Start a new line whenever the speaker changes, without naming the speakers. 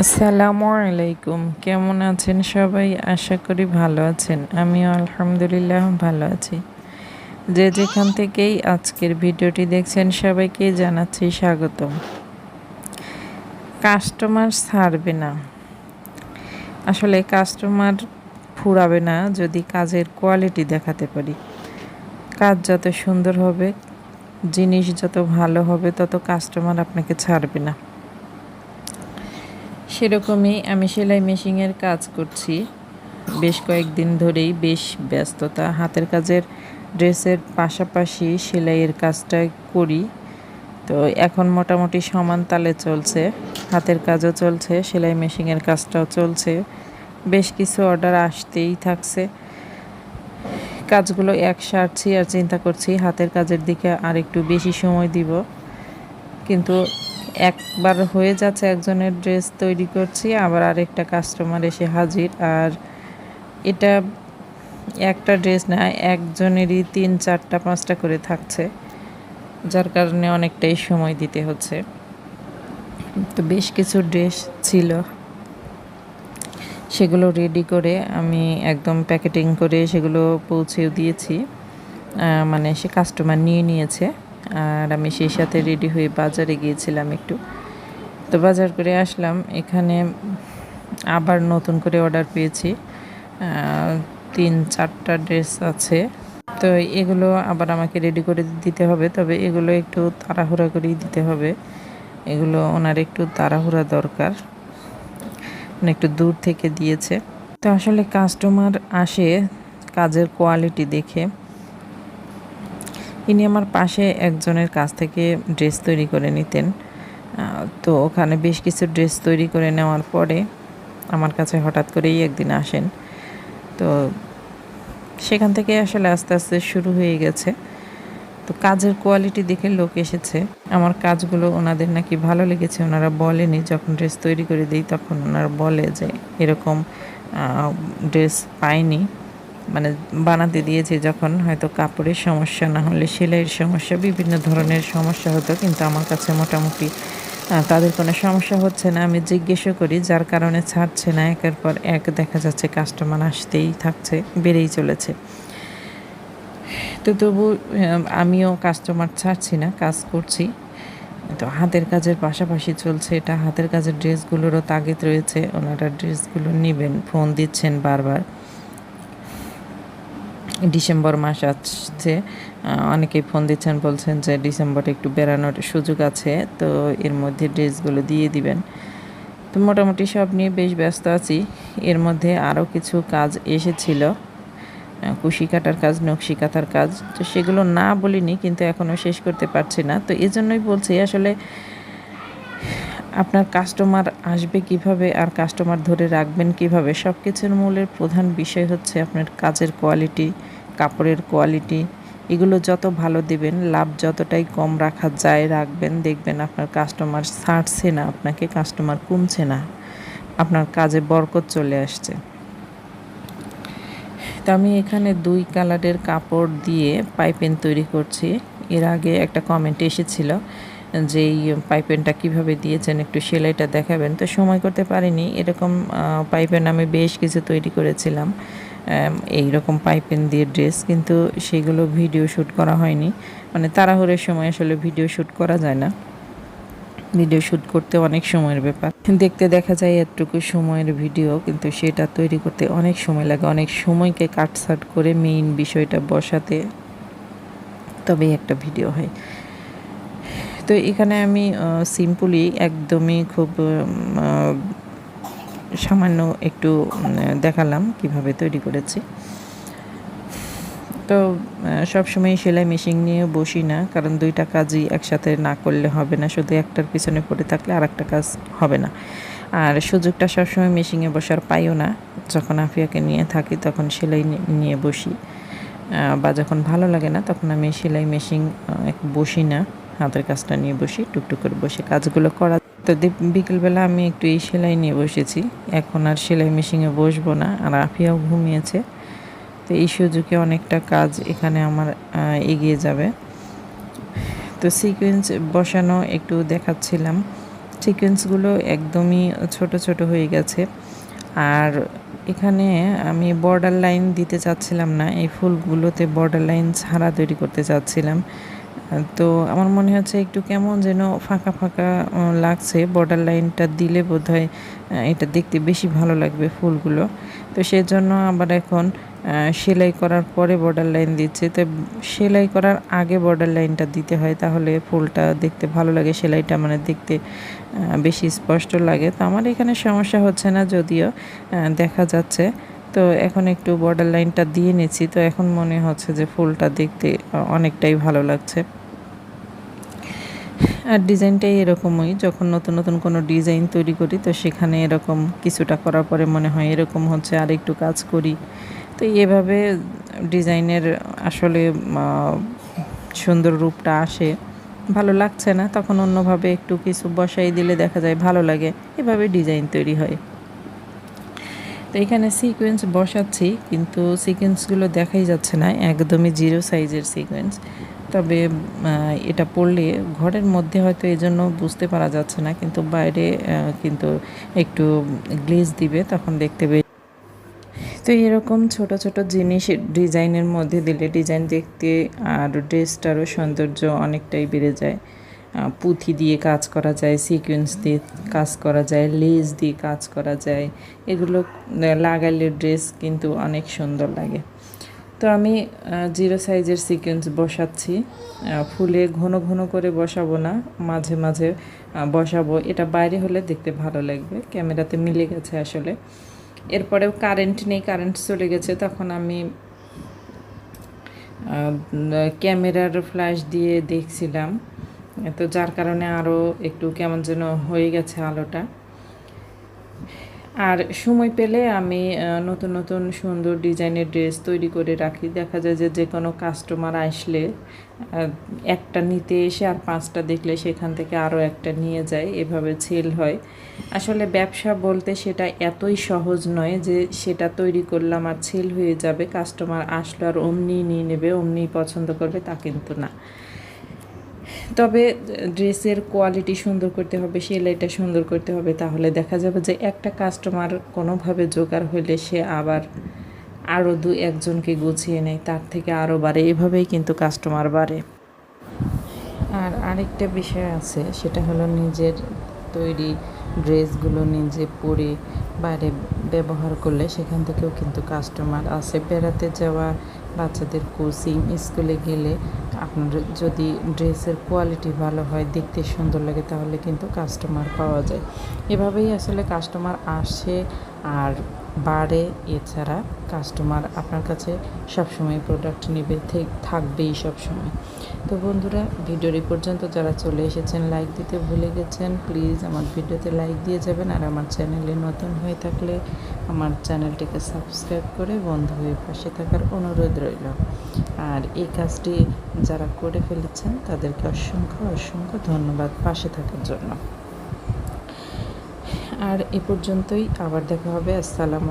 আসসালামু আলাইকুম। কেমন আছেন সবাই? আশা করি ভালো আছেন। আমিও আলহামদুলিল্লাহ ভালো আছি। যে যেখান থেকেই আজকের ভিডিওটি দেখছেন সবাইকে জানাচ্ছি স্বাগতম। কাস্টমার ছাড়বে না। আসলে কাস্টমার ফুরাবে না যদি কাজের কোয়ালিটি দেখাতে পারি। কাজ যত সুন্দর হবে, জিনিস যত ভালো হবে, তত কাস্টমার আপনাকে ছাড়বে না। সেরকমই আমি সেলাই মেশিনের কাজ করছি। বেশ কয়েকদিন ধরেই বেশ ব্যস্ততা। হাতের কাজের ড্রেসের পাশাপাশি সেলাইয়ের কাজটা করি। তো এখন মোটামুটি সমান তালে চলছে। হাতের কাজও চলছে, সেলাই মেশিনের কাজটাও চলছে। বেশ কিছু অর্ডার আসতেই থাকছে। কাজগুলো এক সারছি আর চিন্তা করছি হাতের কাজের দিকে আর একটু বেশি সময় দিব। কিন্তু একবার হয়ে যাচ্ছে একজনের ড্রেস তৈরি করছি, আবার আরেকটা কাস্টমার এসে হাজির। আর এটা একটা ড্রেস না, একজনেরই তিন, চারটা, পাঁচটা করে থাকছে, যার কারণে অনেকটাই সময় দিতে হচ্ছে। তো বেশ কিছু ড্রেস ছিল। সেগুলো রেডি করে আমি একদম প্যাকেটিং করে সেগুলো পৌঁছেও দিয়েছি। মানে সে কাস্টমার নিয়ে নিয়েছে। আর আমি সেই সাথে রেডি হয়ে বাজারে গিয়েছিলাম একটু। তো বাজার করে আসলাম, এখানে আবার নতুন করে অর্ডার পেয়েছি। তিন, চারটা ড্রেস আছে। তো এগুলো আবার আমাকে রেডি করে দিতে হবে, তবে এগুলো একটু তাড়াহুড়া করেই দিতে হবে। এগুলো ওনার একটু তাড়াহুড়া দরকার। একটু দূর থেকে দিয়েছে। তো আসলে কাস্টমার আসে কাজের কোয়ালিটি দেখে। ইনি আমার পাশে একজনের কাছ থেকে ড্রেস তৈরি করে নিতেন। তো ওখানে বেশ কিছু ড্রেস তৈরি করে নেওয়ার পরে আমার কাছে হঠাৎ করেই একদিন আসেন। তো সেখান থেকে আসলে আস্তে আস্তে শুরু হয়ে গেছে। তো কাজের কোয়ালিটি দেখে লোক এসেছে। আমার কাজগুলো ওনাদের নাকি ভালো লেগেছে, ওনারা বলেনি। যখন ড্রেস তৈরি করে দিই তখন ওনারা বলে যে এরকম ড্রেস পাইনি। মানে বানাতে দিয়েছি যখন হয়তো কাপড়ের সমস্যা, না হলে সেলাইয়ের সমস্যা, বিভিন্ন ধরনের সমস্যা হতো। কিন্তু আমার কাছে মোটামুটি তাদের কোনো সমস্যা হচ্ছে না। আমি জিজ্ঞেসও করি, যার কারণে ছাড়ছে না। একের পর এক দেখা যাচ্ছে কাস্টমার আসতেই থাকছে, বেড়েই চলেছে। তো তবু আমিও কাস্টমার ছাড়ছি না, কাজ করছি। তো হাতের কাজের পাশাপাশি চলছে এটা। হাতের কাজের ড্রেসগুলোরও তাগিদ রয়েছে। ওনারা ড্রেসগুলো নেবেন, ফোন দিচ্ছেন বারবার। ডিসেম্বর মাস আসছে অনেকেই ফোন দিচ্ছেন, বলছেন যে ডিসেম্বরে একটু বেড়ানোর সুযোগ আছে, তো এর মধ্যে ড্রেসগুলো দিয়ে দিবেন। তো মোটামুটি সব নিয়ে বেশ ব্যস্ত আছি। এর মধ্যে আরও কিছু কাজ এসেছিল কুশি কাটার কাজ, নকশি কাটার কাজ, তো সেগুলো না বলিনি, কিন্তু এখনও শেষ করতে পারছি না। তো এই জন্যই বলছি, আসলে আপনার কাস্টমার আসবে কীভাবে আর কাস্টমার ধরে রাখবেন কীভাবে সব কিছুর মূলের প্রধান বিষয় হচ্ছে আপনার কাজের কোয়ালিটি কাপড়ের কোয়ালিটি এগুলো যত ভালো দেবেন, লাভ যতটাই কম রাখা যায় রাখবেন, দেখবেন আপনার কাস্টমার ছাড়ছে না, আপনাকে কাস্টমার কমছে না, আপনার কাজে বরকত চলে আসছে। তো আমি এখানে দুই কালারের কাপড় দিয়ে পাইপেন তৈরি করছি, এর আগে একটা কমেন্ট এসেছিল যে পাইপেনটা কীভাবে দিয়েছেন, একটু সেলাইটা দেখাবেন। তো সময় করতে পারিনি, এরকম পাইপেন আমি বেশ কিছু তৈরি করেছিলাম। এই রকম পাইপেন দিয়ে ড্রেস, কিন্তু সেগুলো ভিডিও শ্যুট করা হয়নি। মানে তাড়াহুড়োর সময় আসলে ভিডিও শ্যুট করা যায় না। ভিডিও শ্যুট করতে অনেক সময়ের ব্যাপার। দেখতে দেখা যায় এতটুকু সময়ের ভিডিও, কিন্তু সেটা তৈরি করতে অনেক সময় লাগে। অনেক সময়কে কাটসাট করে মেইন বিষয়টা বসাতে তবেই একটা ভিডিও হয়। তো এখানে আমি সিম্পলি একদমই খুব সামান্য একটু দেখালাম কীভাবে তৈরি করেছি। তো সবসময় সেলাই মেশিন নিয়ে বসি না, কারণ দুইটা কাজই একসাথে না করলে হবে না, শুধু একটার পিছনে পড়ে থাকলে আর একটা কাজ হবে না। আর সুযোগটা সবসময় মেশিনে বসার পাইও না, যখন আফিয়াকে নিয়ে থাকি তখন সেলাই নিয়ে বসি। বা যখন ভালো লাগে না তখন আমি সেলাই মেশিন বসি না। হাতের কাজটা নিয়ে বসি, টুকটুক করে বসে কাজগুলো করা। তো বিকেলবেলা আমি একটু এই সেলাই নিয়ে বসেছি। এখন আর সেলাই মেশিনে বসবো না, আর আফিয়াও ঘুমিয়েছে। তো এই সুযোগে অনেকটা কাজ এখানে আমার এগিয়ে যাবে। তো সিকোয়েন্স বসানো একটু দেখাচ্ছিলাম। সিকোয়েন্সগুলো একদমই ছোট ছোট হয়ে গেছে। আর এখানে আমি বর্ডার লাইন দিতে চাচ্ছিলাম না, এই ফুলগুলোতে বর্ডার লাইন ছাড়া তৈরি করতে চাচ্ছিলাম। তো আমার মনে হচ্ছে একটু কেমন যেন ফাঁকা ফাঁকা লাগছে। বর্ডার লাইনটা দিলে বোধহয় এটা দেখতে বেশি ভালো লাগবে ফুলগুলো। তো সেজন্য আবার এখন সেলাই করার পরে বর্ডার লাইন দিচ্ছে। তো সেলাই করার আগে বর্ডার লাইনটা দিতে হয়, তাহলে ফুলটা দেখতে ভালো লাগে। সেলাইটা মানে দেখতে বেশি স্পষ্ট লাগে। তো আমার এখানে সমস্যা হচ্ছে না, যদিও দেখা যাচ্ছে। তো এখন একটু বর্ডার লাইনটা দিয়ে নিচ্ছি। তো এখন মনে হচ্ছে যে ফুলটা দেখতে অনেকটাই ভালো লাগছে। আর ডিজাইনটাই এরকমই, যখন নতুন নতুন কোনো ডিজাইন তৈরি করি, তো সেখানে এরকম কিছুটা করার পরে মনে হয় এরকম হচ্ছে, আর একটু কাজ করি। তো এভাবে ডিজাইনের আসলে সুন্দর রূপটা আসে। ভালো লাগছে না, তখন অন্যভাবে একটু কিছু বসাই দিলে দেখা যায় ভালো লাগে। এভাবে ডিজাইন তৈরি হয়। তো এখানে সিকোয়েন্স বসাচ্ছি, কিন্তু সিকোয়েন্সগুলো দেখাই যাচ্ছে না, একদমই জিরো সাইজের সিকোয়েন্স তবে এটা পড়লে ঘরের মধ্যে হয়তো এই জন্য বুঝতে পারা যাচ্ছে না, কিন্তু বাইরে কিন্তু একটু গ্লেজ দিবে, তখন দেখতে পেয়ে তো এরকম ছোট ছোট জিনিস ডিজাইনের মধ্যে দিলে, ডিজাইন দেখতে আর ড্রেসটারও সৌন্দর্য অনেকটাই বেড়ে যায়। পুঁথি দিয়ে কাজ করা যায় সিকোয়েন্স দিয়ে কাজ করা যায় লেস দিয়ে কাজ করা যায়। এগুলো লাগালে ড্রেস কিন্তু অনেক সুন্দর লাগে। তো আমি জিরো সাইজের সিকোয়েন্স বসাচ্ছি। ফুলে ঘন ঘন করে বসাবো না, মাঝে মাঝে বসাবো। এটা বাইরে হলে দেখতে ভালো লাগবে, ক্যামেরাতে মিলে গেছে আসলে। এরপরেও কারেন্ট নেই কারেন্ট চলে গেছে, তখন আমি ক্যামেরার ফ্ল্যাশ দিয়ে দেখছিলাম। তো যার কারণে আরও একটু কেমন যেন হয়ে গেছে আলোটা। আর সময় পেলে আমি নতুন নতুন সুন্দর ডিজাইনের ড্রেস তৈরি করে রাখি। দেখা যায় যে যে কোনো কাস্টমার আসলে একটা নিতে এসে আর পাঁচটা দেখলে সেখান থেকে আরও একটা নিয়ে যায়, এভাবে ছেল হয়। আসলে ব্যবসা বলতে সেটা এতই সহজ নয় যে সেটা তৈরি করলাম আর ছেল হয়ে যাবে, কাস্টমার আসলো আর অমনি নিয়ে নেবে অমনি পছন্দ করবে তা কিন্তু না। তবে ড্রেসের কোয়ালিটি সুন্দর করতে হবে, সেলাইটা সুন্দর করতে হবে, তাহলে দেখা যাবে যে একটা কাস্টমার কোনোভাবে জোগাড় হলে সে আবার আরও দু একজনকে গুছিয়ে নেয়, তার থেকে আরও বাড়ে। এভাবেই কিন্তু কাস্টমার বাড়ে। আর আরেকটা বিষয় আছে, সেটা হলো নিজের তৈরি ড্রেসগুলো নিজে পরে বাইরে ব্যবহার করলে সেখান থেকেও কিন্তু কাস্টমার আসে। বেড়াতে যাওয়া বাচ্চাদের কোচিং স্কুলে গেলে আপনার যদি ড্রেসের কোয়ালিটি ভালো হয়, দেখতে সুন্দর লাগে, তাহলে কিন্তু কাস্টমার পাওয়া যায়। এভাবেই আসলে কাস্টমার আসে আর বাড়ে। এছাড়া কাস্টমার আপনার কাছে সবসময় প্রোডাক্ট নেবে থাকবেই সবসময়। তো বন্ধুরা, ভিডিওর এই পর্যন্ত যারা চলে এসেছেন লাইক দিতে ভুলে গেছেন প্লিজ আমার ভিডিওতে লাইক দিয়ে যাবেন আর আমার চ্যানেলে নতুন হয়ে থাকলে আমার চ্যানেলটিকে সাবস্ক্রাইব করে বন্ধু হয়ে পাশে থাকার অনুরোধ রইল। আর এই কাজটি যারা করে ফেলেছেন, তাদেরকে অসংখ্য অসংখ্য ধন্যবাদ পাশে থাকার জন্য। আর এ পর্যন্তই। আবার দেখা হবে। আসসালামু